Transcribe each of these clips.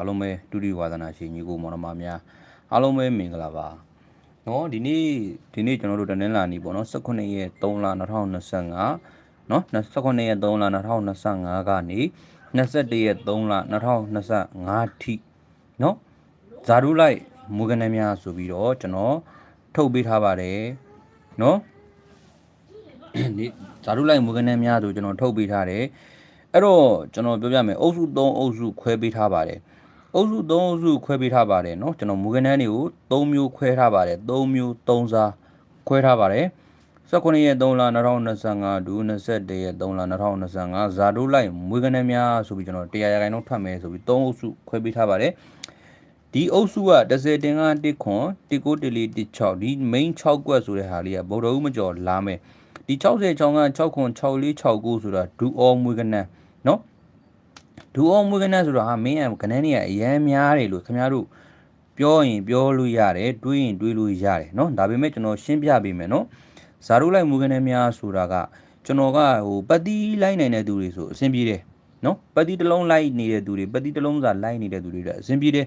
အားလုံးပဲဒုတိယဝါသနာရှင်ညီကိုမောင်နှမများအားလုံးပဲမင်္ဂလာပါနော်ဒီနေ့ဒီနေ့ကျွန်တော်တို့တနင်္လာနေ့ပေါ့နော်18ရက်3လ2025နော်18ရက်3လ2025ကနေ21ရက်3လ2025ထိနော်ဇာတုလိုက်မူကနေများဆိုပြီးတော့ကျွန်တော်ထုတ်ပေးထားပါတယ်နော်ဒီဇာတုလိုက်မူကနေများဆိုကျွန်တော်ထုတ်ပေးထားတယ်အဲ့တော့ကျွန်တော်ပြောပြမယ်အုပ်စု3အုပ်စုခွဲပေးထားပါတယ် အုပ်စု3အုပ်စုခွဲပေးထားပါတယ်เนาะကျွန်တော်မူကနန်းတွေကို3မျိုးခွဲထားပါတယ်3မျိုး3စားခွဲထားပါတယ်19ရက်3လ2025ဒူ21ရက်3လ2025ဇာတုလိုက်မွေးကနန်းများဆိုပြီးကျွန်တော်တရားရဂိုင်တော့ထွက်မယ်ဆိုပြီး3အုပ်စုခွဲပေးထားပါတယ်ဒီအုပ်စုက30တင်က1ခွန်1ကိုတလီ16ဒီ main 6ကွက်ဆိုတဲ့ဟာလေးကဗုဒ္ဓဦးမကျော်လာမယ်ဒီ60ချောင်းက6ခွန်6လေး6ကိုဆိုတာဒူအောမွေးကနန်းเนาะ ဒူအောင်မွေးကနန်းဆိုတော့ဟာမင်းကကနန်းနေကအရန်များတယ်လို့ခင်ဗျားတို့ပြောရင်ပြောလို့ရတယ်တွေးရင်တွေးလို့ရတယ်เนาะဒါပေမဲ့ကျွန်တော်ရှင်းပြပေးမယ်เนาะဇာတို့လိုက်မွေးကနန်းများဆိုတာကကျွန်တော်ကဟိုပတိလိုက်နိုင်တဲ့သူတွေဆိုအဆင်ပြေတယ်เนาะပတိတစ်လုံးလိုက်နေတဲ့သူတွေပတိတစ်လုံးစာလိုက်နေတဲ့သူတွေတော့အဆင်ပြေတယ်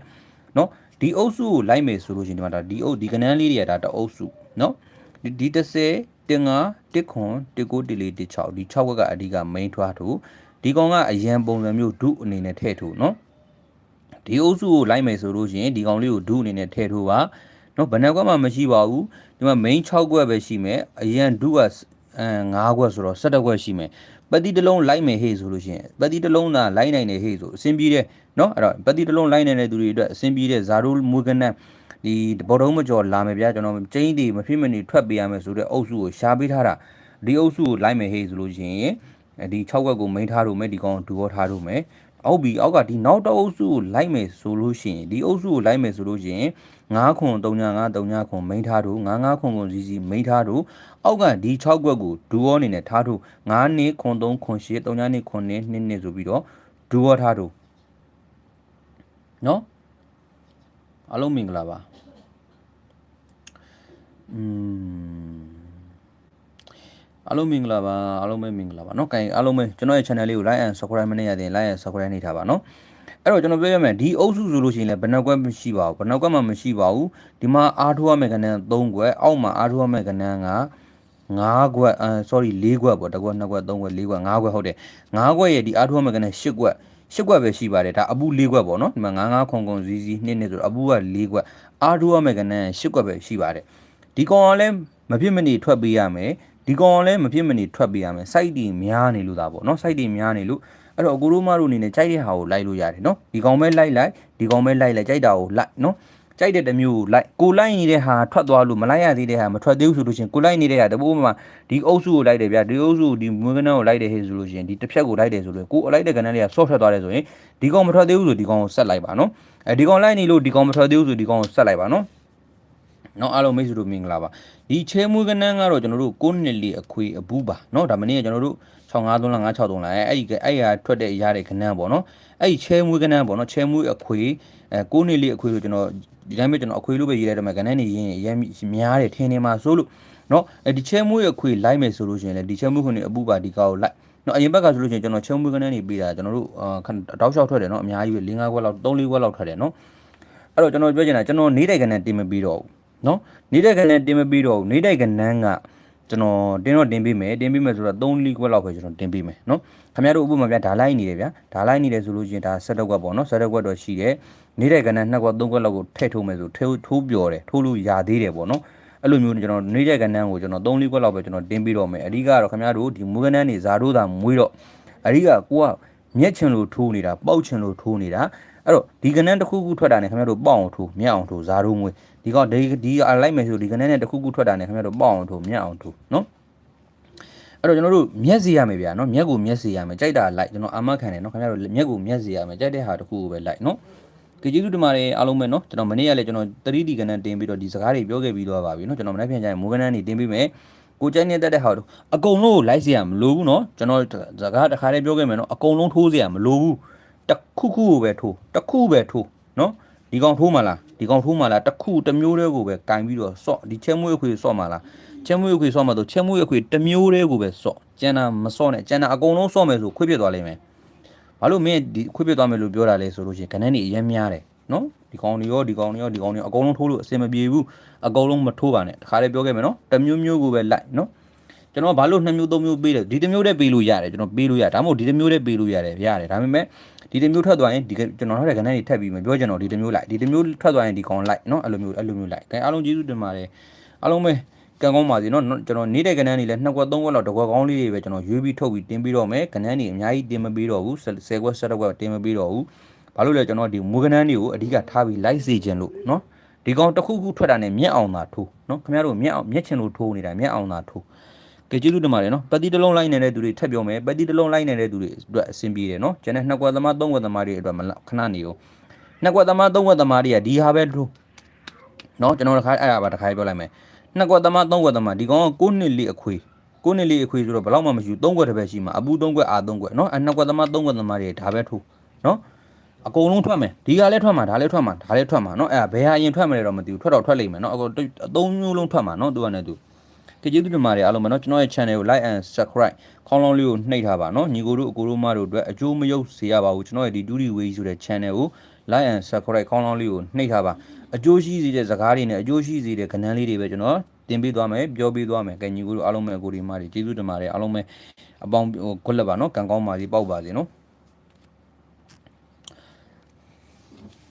เนาะဒီအုပ်စုကိုလိုက်မယ်ဆိုလို့ရှိရင်ဒီမှာဒါဒီအုပ်ဒီကနန်းလေးတွေကဒါတအုပ်စုเนาะဒီဒီ30တင်ငါတစ်ခွန်တစ်ကိုတစ်လေးတစ်6ဒီ6ဘက်ကအဓိက main ထွားထူ ဒီကောင်ကအရန်ပုံစံမျိုးဒုအနေနဲ့ထည့်ထို့နော်ဒီအုပ်စုကိုလိုက်မယ်ဆိုလို့ရှိရင်ဒီကောင်လေးကိုဒုအနေနဲ့ထည့်ထို့ပါနော်ဘယ်နှကွက်မှမရှိပါဘူးဒီမှာ main 6ကွက်ပဲရှိမယ်အရန်ဒုကအဲ9ကွက်ဆိုတော့17ကွက်ရှိမယ်ပတိတစ်လုံးလိုက်မယ်ဟေ့ဆိုလို့ရှိရင်ပတိတစ်လုံးသာလိုက်နိုင်တယ်ဟေ့ဆိုအဆင်ပြေတယ်နော်အဲ့တော့ပတိတစ်လုံးလိုက်နိုင်တဲ့သူတွေအတွက်အဆင်ပြေတဲ့ဇာရိုမွေးကနက်ဒီဘော်တုံးမကျော်လာမယ်ဗျာကျွန်တော်ကျင်းတီမဖြစ်မနေထွက်ပေးရမယ်ဆိုတဲ့အုပ်စုကိုရှားပေးထားတာဒီအုပ်စုကိုလိုက်မယ်ဟေ့ဆိုလို့ရှိရင်အဲ ဒီ6ခွက်ကိုမိန်းထားလို့မယ်ဒီကောင်ဒူရောထားလို့မယ်အောက်ပြီးအောက်ကဒီနောက်တော့အုပ်စုကိုလိုက်မယ်ဆိုလို့ရှိရင်ဒီအုပ်စုကိုလိုက်မယ်ဆိုလို့ရှိရင်9ခွန်3ည9 3ညခွန်မိန်းထားတို့9 9ခွန်ခွန်စီစီမိန်းထားတို့အောက်ကဒီ6ခွက်ကိုဒူရောအနေနဲ့ထားတို့9နှစ်ခွန်3ခွန်8 3ညနှစ်ခွန်နှစ်2နှစ်ဆိုပြီးတော့ဒူရောထားတို့နော်အားလုံးမင်္ဂလာပါอืม အားလုံးမင်္ဂလာပါအားလုံးပဲမင်္ဂလာပါเนาะကဲအားလုံးပဲကျွန်တော်ရဲ့ channel လေးကို like and subscribe မနေရသေးရင် like and subscribe နေထားပါเนาะအဲ့တော့ကျွန်တော်ပြောရမယ်ဒီအုပ်စုဆိုလို့ရှိရင်လည်းဘယ်နှကွက်မရှိပါဘူးဘယ်နှကွက်မှမရှိပါဘူးဒီမှာအားထိုးရမယ့်ကဏ္ဍ3ကွက်အောက်မှာအားထိုးရမယ့်ကဏ္ဍက9ကွက်အဲ sorry 4ကွက်ပေါ့တစ်ကွက်နှစ်ကွက်သုံးကွက်၄ကွက်၅ကွက်ဟုတ်တယ်၅ကွက်ရဲ့ဒီအားထိုးရမယ့်ကဏ္ဍ10ကွက်10ကွက်ပဲရှိပါတယ်ဒါအပူ၄ကွက်ပေါ့နော်ဒီမှာ9 9ခွန်ခွန်ဇီးဇီးနှစ်နှစ်ဆိုတော့အပူက၄ကွက်အားထိုးရမယ့်ကဏ္ဍ10ကွက်ပဲရှိပါတယ်ဒီကောင်ကလည်းမဖြစ်မနေထွက်ပေးရမယ် ဒီကောင်ကလည်းမဖြစ်မနေထွက်ပေးရမယ် site တွေများနေလို့ဒါပေါ့နော် site တွေများနေလို့အဲ့တော့အကိုတို့မတို့အနေနဲ့ကြိုက်တဲ့ဟာကိုလိုက်လို့ရတယ်နော်ဒီကောင်ပဲလိုက်လိုက်ဒီကောင်ပဲလိုက်လိုက်ကြိုက်တာကိုလိုက်နော်ကြိုက်တဲ့တစ်မျိုးကိုလိုက်ကိုလိုက်နေတဲ့ဟာထွက်သွားလို့မလိုက်ရသေးတဲ့ဟာမထွက်သေးဘူးဆိုလို့ရှိရင်ကိုလိုက်နေတဲ့ဟာတပိုးမှာဒီအုပ်စုကိုလိုက်တယ်ဗျာဒီအုပ်စုဒီမွေးကနန်းကိုလိုက်တယ်ဟဲ့ဆိုလို့ရှိရင်ဒီတစ်ဖြက်ကိုလိုက်တယ်ဆိုလို့ကိုအလိုက်တဲ့ကနန်းလေးကဆော့ထွက်သွားတယ်ဆိုရင်ဒီကောင်မထွက်သေးဘူးဆိုဒီကောင်ကိုဆက်လိုက်ပါနော်အဲဒီကောင်လိုက်နေလို့ဒီကောင်မထွက်သေးဘူးဆိုဒီကောင်ကိုဆက်လိုက်ပါနော် เนาะအားလုံးမိတ်ဆွေတို့မင်္ဂလာပါဒီချဲမွေးကနန်းကတော့ကျွန်တော်တို့9နှစ်လေးအခွေအဘူးပါเนาะဒါမနေ့ကကျွန်တော်တို့6533လား963လားအဲ့ဒီအဲ့ဟာထွက်တဲ့ရတဲ့ကနန်းပေါ့เนาะအဲ့ဒီချဲမွေးကနန်းပေါ့เนาะချဲမွေးအခွေအဲ9နှစ်လေးအခွေဆိုကျွန်တော်ဒီတိုင်းပဲကျွန်တော်အခွေလို့ပဲရေးလိုက်တယ်မှာကနန်းနေရင်ရမ်းများတယ်ထင်းနေမှာဆိုလို့เนาะအဲ့ဒီချဲမွေးအခွေလိုက်မယ်ဆိုလို့ရှိရင်လည်းဒီချဲမွေးခွန်နေအပူပါဒီကောက်ကိုလိုက်နော်အရင်ဘက်ကဆိုလို့ရှိရင်ကျွန်တော်ချုံမွေးကနန်းနေပေးတာကျွန်တော်တို့အာတောက်လျှောက်ထွက်တယ်နော်အများကြီးပဲ၄၅ခွက်လောက်၃၄ခွက်လောက်ထွက်တယ်နော်အဲ့တော့ကျွန်တော်ပြောချင်တာကျွန်တော်နေတဲ့ကနန်းတင်မပြီးတော့ဘူး နော်နေတဲ့ကနန်းတင်မပြီးတော့ဘူးနေတဲ့ကနန်းကကျွန်တော်တင်တော့တင်ပေးမယ်တင်ပေးမယ်ဆိုတော့3လီခွက်လောက်ပဲကျွန်တော်တင်ပေးမယ်နော်ခင်ဗျားတို့ဥပမာပြဓာလိုက်နေတယ်ဗျာဓာလိုက်နေတယ်ဆိုလို့ရှိရင်ဒါဆက်တော့ကွက်ပေါ့နော်ဆက်တော့ကွက်တော့ရှိတယ်နေတဲ့ကနန်း2ခွက်3ခွက်လောက်ကိုထည့်ထိုးမယ်ဆိုထိုးထိုးပျော်တယ်ထိုးလို့ရသေးတယ်ပေါ့နော်အဲ့လိုမျိုးကျွန်တော်နေတဲ့ကနန်းကိုကျွန်တော်3လီခွက်လောက်ပဲကျွန်တော်တင်ပေးတော့မယ်အဓိကတော့ခင်ဗျားတို့ဒီမွေးကနန်းနေဇာတို့သာမွေးတော့အဓိကကိုကမျက်ချင်လို့ထိုးနေတာပေါက်ချင်လို့ထိုးနေတာ အဲ့တော့ဒီကနန်းတစ်ခုခုထွက်တာနဲ့ခင်ဗျားတို့ပေါက်အောင်ထိုးမြက်အောင်ထိုးဇာတို့မွေးဒီကောင်ဒီဒီအလိုက်မယ်ဆိုဒီကနန်းနဲ့တစ်ခုခုထွက်တာနဲ့ခင်ဗျားတို့ပေါက်အောင်ထိုးမြက်အောင်ထိုးနော်အဲ့တော့ကျွန်တော်တို့မျက်စီရမယ်ဗျာနော်မျက်ကိုမျက်စီရမယ်ကြိုက်တာလိုက်ကျွန်တော်အာမခံတယ်နော်ခင်ဗျားတို့မျက်ကိုမျက်စီရမယ်ကြိုက်တဲ့ဟာတစ်ခုကိုပဲလိုက်နော်ကြည်ကျေးဇူးတင်ပါတယ်အားလုံးပဲเนาะကျွန်တော်မနေ့ကလည်းကျွန်တော် 3D ကနန်းတင်ပြီးတော့ဒီစကားတွေပြောခဲ့ပြီးတော့ပါပြီเนาะကျွန်တော်မနေ့ပြန်ကြရင်မိုးကနန်းနေတင်ပြီးမယ်ကိုကြိုက်နေတဲ့တဲ့ဟာတို့အကုန်လုံးကိုလိုက်เสียမလိုဘူးเนาะကျွန်တော်စကားတစ်ခါတည်းပြောခဲ့မယ်เนาะအကုန်လုံးထိုးเสียမလိုဘူး တခုခုကိုပဲထိုးတခုပဲထိုးနော်ဒီကောင်ထိုးမှလားဒီကောင်ထိုးမှလားတခုတစ်မျိုးတည်းကိုပဲကင်ပြီးတော့ဆော့ဒီချက်မွေးအခွေဆော့မှလားချက်မွေးအခွေဆော့မှဆိုချက်မွေးအခွေတစ်မျိုးတည်းကိုပဲဆော့ကျန်တာမဆော့နဲ့ကျန်တာအကုန်လုံးဆော့မယ်ဆိုခွေပြစ်သွားလိမ့်မယ်ဘာလို့မင်းဒီခွေပြစ်သွားမယ်လို့ပြောတာလဲဆိုလို့ရှိရင်ခဏနေအရင်များတယ်နော်ဒီကောင်တွေရောဒီကောင်တွေရောဒီကောင်တွေအကုန်လုံးထိုးလို့အဆင်မပြေဘူးအကုန်လုံးမထိုးပါနဲ့တခါလေးပြောခဲ့မယ်နော်တစ်မျိုးမျိုးကိုပဲလိုက်နော် ကျွန်တော်ဘာလို့နှစ်မျိုးသုံးမျိုးပေးတယ်ဒီတစ်မျိုးတည်းပေးလို့ရတယ်ကျွန်တော်ပေးလို့ရဒါမှမဟုတ်ဒီတစ်မျိုးတည်းပေးလို့ရတယ်ရတယ်ဒါပေမဲ့ဒီတစ်မျိုးထွက်သွားရင်ဒီကျွန်တော်တို့ကခဏနေထပ်ပြီးမပြောကျွန်တော်ဒီတစ်မျိုးလိုက်ဒီတစ်မျိုးထွက်သွားရင်ဒီကောင်လိုက်နော်အဲ့လိုမျိုးအဲ့လိုမျိုးလိုက်ခင်အားလုံးကျေးဇူးတင်ပါတယ်အားလုံးပဲကံကောင်းပါစေနော်ကျွန်တော်နေတဲ့ကဏ္ဍနေလဲနှစ်ကွက်သုံးကွက်လောက်တစ်ကွက်ကောင်းလေးတွေပဲကျွန်တော်ရွေးပြီးထုတ်ပြီးတင်ပြီးတော့မယ်ကဏ္ဍနေအများကြီးတင်မပေးတော့ဘူး10ကွက်17ကွက်တင်မပေးတော့ဘူးဘာလို့လဲကျွန်တော်ဒီမူကဏ္ဍတွေကိုအဓိကထားပြီးလိုက်စေခြင်းလို့နော်ဒီကောင်တစ်ခုခုထွက်တာနဲ့မျက်အောင်သာထိုးနော်ခင်ဗျားတို့မျက်အောင်မျက်ချင်လို့ထိုးနေတာမျက်အောင်သာထိုး ကဲကျေးဇူးတင်ပါတယ်နော်ပတိတစ်လုံးလိုက်နေတဲ့သူတွေထပ်ပြောမယ်ပတိတစ်လုံးလိုက်နေတဲ့သူတွေအတွက်အဆင်ပြေတယ်နော်ကျန်တဲ့နှစ်ကွက်သမားသုံးကွက်သမားတွေအတွက်မခဏနေအောင်နှစ်ကွက်သမားသုံးကွက်သမားတွေကဒီဟာပဲထိုးနော်ကျွန်တော်တစ်ခါအဲ့ဒါပါတစ်ခါပြောလိုက်မယ်နှစ်ကွက်သမားသုံးကွက်သမားဒီကောင်က9နှစ်လေးအခွေ9နှစ်လေးအခွေဆိုတော့ဘယ်တော့မှမရှိဘူး3ကွက်တစ်ပဲရှိမှာအပူ3ကွက်အာ3ကွက်နော်အဲ့နှစ်ကွက်သမား3ကွက်သမားတွေဒါပဲထိုးနော်အကုန်လုံးထွက်မယ်ဒီကလည်းထွက်မှာဒါလည်းထွက်မှာဒါလည်းထွက်မှာเนาะအဲ့ဒါဘယ်ဟာအရင်ထွက်မလဲတော့မသိဘူးထွက်တော့ထွက်လိမ့်မယ်เนาะအကုန်အသုံးမျိုးလုံးထွက်မှာเนาะသူကလည်းသူ ကြည့်ကြည့်တင်ပါတယ်အားလုံးပဲเนาะကျွန်တော်ရဲ့ channel ကို like and subscribe ခေါင်းလောင်းလေးကိုနှိပ်ထားပါเนาะညီကိုတို့အကိုတို့မတို့အတွက်အကျိုးမယုတ်စေရပါဘူးကျွန်တော်ရဲ့ဒီ duty way ဆိုတဲ့ channel ကို like and subscribe ခေါင်းလောင်းလေးကိုနှိပ်ထားပါအကျိုးရှိစေတဲ့စကားတွေနဲ့အကျိုးရှိစေတဲ့ကဏ္ဍလေးတွေပဲကျွန်တော်တင်ပေးသွားမယ်ပြောပေးသွားမယ်ကဲညီကိုတို့အားလုံးပဲအကိုဒီမတွေကျေးဇူးတင်ပါတယ်အားလုံးပဲအပေါင်းဟိုခွက်လက်ပါเนาะကံကောင်းပါစေပေါက်ပါစေเนาะ